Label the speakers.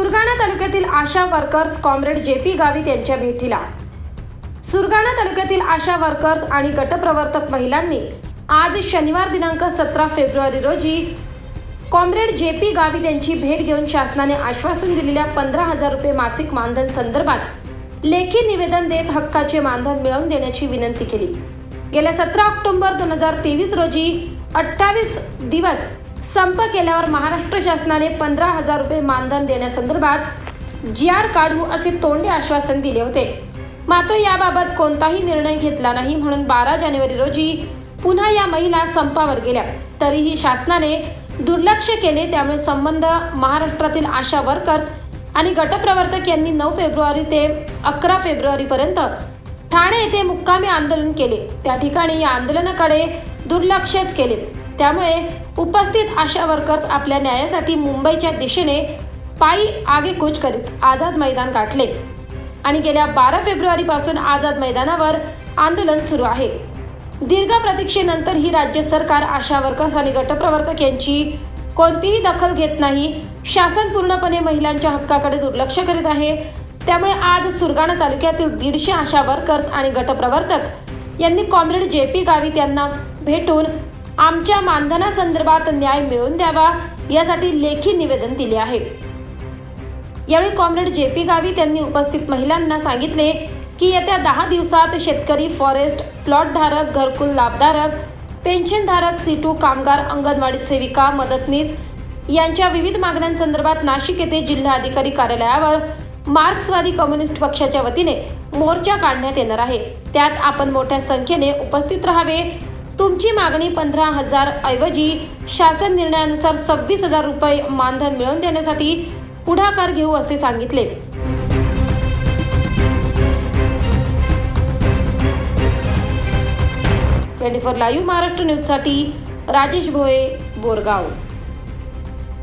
Speaker 1: सुरगाणा तालुक्यातील Asha workers comrade J P Gavit यांच्या भेटीला. सुरगाणा तालुक्यातील आशा वर्कर्स आणि गटप्रवर्तक महिलांनी आज शनिवार दिनांक सतरा फेब्रुवारी रोजी कॉम्रेड जे पी गावित यांची भेट घेऊन शासनाने आश्वासन दिलेल्या पंधरा हजार रुपये मासिक मानधन संदर्भात लेखी निवेदन देत हक्काचे मानधन मिळवून देण्याची विनंती केली. गेल्या सतरा ऑक्टोबर दोन हजार तेवीस रोजी अठ्ठावीस दिवस संप केल्यावर महाराष्ट्र शासनाने पंधरा हजार रुपये मानधन देण्यासंदर्भात जी आर काढू असे तोंडी आश्वासन दिले होते. मात्र याबाबत कोणताही निर्णय घेतला नाही म्हणून बारा जानेवारी रोजी पुन्हा या महिला संपावर गेल्या. तरीही शासनाने दुर्लक्ष केले त्यामुळे संबंध महाराष्ट्रातील आशा वर्कर्स आणि गटप्रवर्तक यांनी नऊ फेब्रुवारी ते अकरा फेब्रुवारीपर्यंत ठाणे येथे मुक्कामी आंदोलन केले. त्या ठिकाणी या आंदोलनाकडे दुर्लक्षच केले. त्यामुळे उपस्थित आशा वर्कर्स आपल्या न्यायासाठी मुंबईच्या दिशेने पायी आगेकूच करीत आझाद मैदान गाठले. आणि गेल्या बारा फेब्रुवारीपासून आझाद मैदानावर आंदोलन सुरू आहे. दीर्घ प्रतीक्षेनंतर ही राज्य सरकार आशा वर्कर्स आणि गटप्रवर्तक यांची कोणतीही दखल घेत नाही शासन पूर्णपणे महिलांच्या हक्काकडे दुर्लक्ष करीत आहे. त्यामुळे आज सुरगाणा तालुक्यातील दीडशे आशा वर्कर्स आणि गटप्रवर्तक यांनी कॉम्रेड जे पी गावित यांना भेटून आमच्या मानधनासंदर्भात न्याय मिळवून द्यावा यासाठी लेखी निवेदन दिले आहे. यावेळी कॉम्रेड जे पी गावित यांनी उपस्थित महिलांना सांगितले की येत्या दहा दिवसात शेतकरी फॉरेस्ट प्लॉटधारक घरकुल लाभधारक पेन्शनधारक सीटू कामगार अंगणवाडी सेविका मदतनीस यांच्या विविध मागण्यांसंदर्भात नाशिक येथे जिल्हाधिकारी कार्यालयावर मार्क्सवादी कम्युनिस्ट पक्षाच्या वतीने मोर्चा काढण्यात येणार आहे. त्यात आपण मोठ्या संख्येने उपस्थित राहावे तुमची मागणी पंधरा हजार ऐवजी शासन निर्णयानुसार सव्वीस हजार रुपये मानधन मिळवून देण्यासाठी पुढाकार घेऊ असे सांगितले. ट्वेंटी फोर लाईव्ह महाराष्ट्र न्यूजसाठी राजेश भोये बोरगाव.